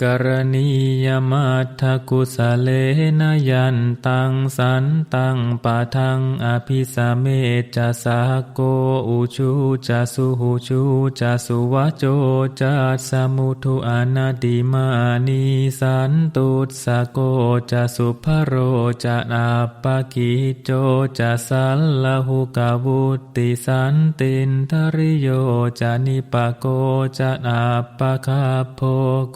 กรณียมัตถกุสเลนยันตังสันตังปะทังอภิสาเมจะสาโกอุชูจะสุหูชูจะสุวะโจจะสมุทุอนาติมานีสันตุสโกจะสุภโรจะนาปกิโจจะสัลลหุกาวุติสันตินทริโยจะนิปโกจะนาปะคาโพ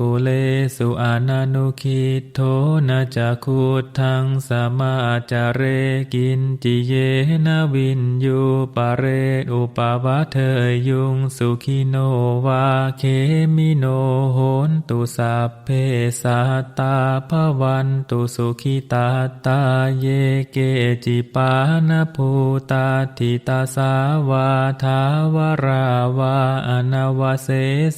กุเลสุอานานุคิโทนะจะคูทังสมาจาเรกินจิเยนะวินยูปะเรอุปาวะเทยยุงสุขิโนวาเคมิโนโหนตุสัพเพสัตตาภวันตุสุขิตาตาเยเกจิปานภูตาทิตาสาวาทาวราวาอนาวเส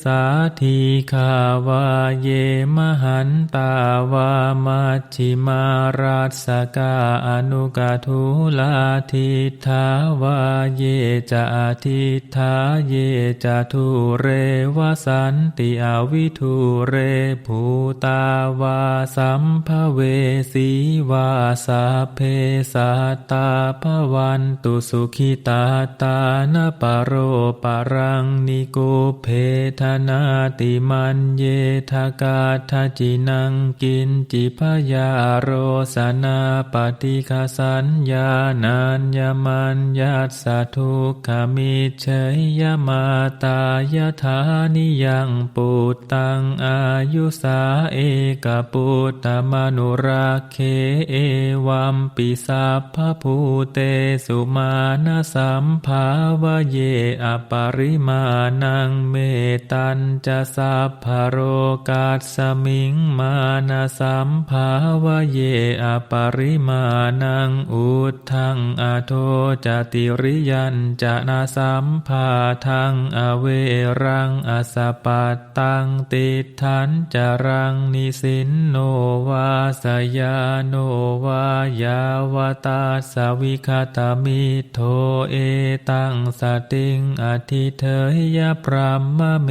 สาทีคาวาเยมหันตาวามัชิมาราสกาอนุกาทุลาทิทาวาเยจะทิทาเยจะทุเรวสันติอวิทุเรภูตาวาสัมภเวสีวาสาเพสัตาภวันตุสุขิตาตานปโรปรังนิโกเพทนาติมันเยทากาทจินังกินจิพยาโรสนาปฏิคาสัญญานัญญมัญญาสทุกขมิเฉยยมาตายธานิยังปุตตังอายุสาเอกปุตตมนุราเคเอวัมปิสัพพภูเตสุมาณสัมภาวเยอปริมาณังเมตัญจะสัพพโรกาสมิงมานาสัมภาวะเยอปริมาณังอุทังอโทจติริยันจะนาสัมภาทังอเวรังอสปัตตังติทันจรังนิสินโนวาสยาโนวายาวตาสวิคตามิโทเอตังสติงอธิเทยพรามเม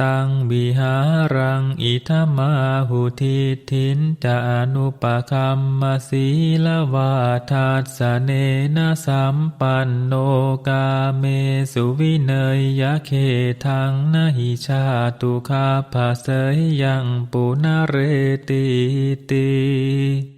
ตังวิหารังอิธรรมาหุทิทินจะอนุปคัมมสีลวาทัสเนนะสัมปันโนกาเมสุวิเนยยะเคทังนหิชาตุคาภาเสยยังปุนาเรติติ